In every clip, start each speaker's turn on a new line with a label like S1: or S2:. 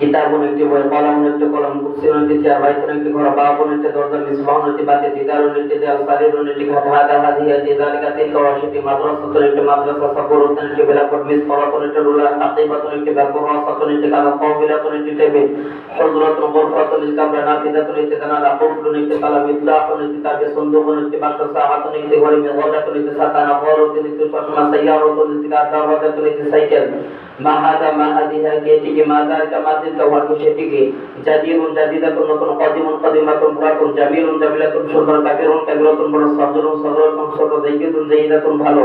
S1: কিতাবুন একটি বই কলম একটি কলম কুরসিউন একটি চেয়ার বাইতুন একটি ঘর বাবুন একটি দরজা মিসবাহুন একটি বাতি দিদারুন একটি দেয়াল সারিরুন একটি ঘাট হাদা হাদিয়া দিদালিকা তিলকা ওয়াশিতি মাদ্রাসাতুন একটি মাদ্রাসা সাবুরুন একটি বিলাকুট মিসফারাতুন একটি রুলার হাকিবাতুন একটি বাকুহাসাতুন একটি কালা কওবিলাতুন একটি টেবিল হুজরাতুন গুরফাতুন একটি কামরা নাফিদাতুন একটি দানালা কুফলুন একটি তালা মিফতাহুন একটি তাকে সুন্দুকুন একটি বাক্স সাহাতুন একটি ঘড়ি মেঘাতুন একটি সাতানা গরুতুন একটি চশমা সাইয়ারাতুন একটি দারওয়াজাতুন একটি সাইকেল মাহাদা মাহাদিহা কে এটিকে মাদার কামাদিন কাওয়াকে সেটিকে জাদিরুন জাদিদাতুন নতুন কদিমুন কদিমাতুন পুরাতুন জামিলুন জামিলাতুন সুন্দর কাবিরুন কাবিরাতুন বড় সদরুন সদরুন ছোট জাইয়িদুন জাইয়িদাতুন ভালো।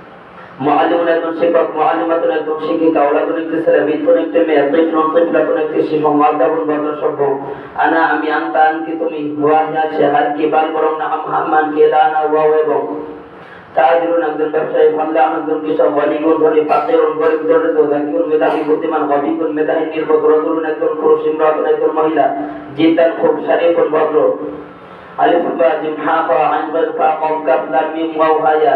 S1: তিলমিদুন একজন শিক্ষক মুআল্লিমাতুন একজন শিক্ষিকা ওলাদুন একটি ছেলে বিদ্যুন একটি মেয়ে তিফলুন তিফলাতুন একটি শিশু মাদ্দাবুন ভদ্র সভ্য। আনা আমি আনতা আনতি তুমি হুয়া হিয়া সে হার কি বাল বরং না আম হাম্মান কে লানা ওয়া এবং। তাজিরুন একজন ব্যবসায়ী খুব শারীফুন ভদ্র। ফা আইন ফা কফ লাম মিম হায়া।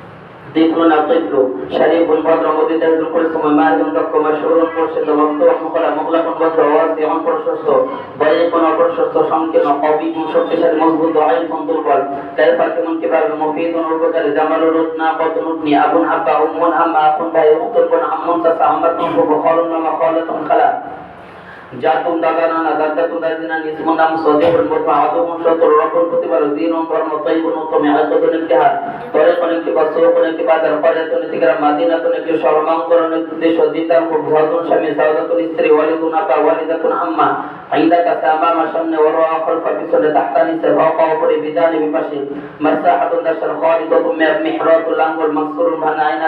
S1: শক্তিশালী, মজবুত কেমন কীভাবে মুফিদুন উপকারী জামালুন উতনা কতুন উতনি আবুন আব্বা উম্মুন আম্মা আখুন ভাই আম্মুন ফুফু খালুন খালা জাতুন দাদানা না দাদাতুন দাদিনা নিসমুন নাম সদিবুল মুরফা আদুমুন শতর রকম প্রতিবার দিনুন ধর্ম তৈবুন উত্তমে আয়ততুন ইতিহাদ তরিকুন একটি বাসুকুন একটি বাজার করিয়াতুন একটি গ্রাম মাদিনাতুন একটি সর্বাঙ্করণ একটি দেশ জিতান খুব ভাতুন স্বামী, সাউদাতুন স্ত্রী, ওয়ালিদুন আপা ওয়ালিদাতুন আম্মা। আইদাকা সামামা সামনে ওরা খলফা পিছনে তাহতা নিচে ফাওকা উপরে বিদানি বিপাশে। মাসাহাতুন দাশার খালিদাতুন মিয়া মিহরাতুল আঙ্গুল মাকসুরুন ভানা আইনা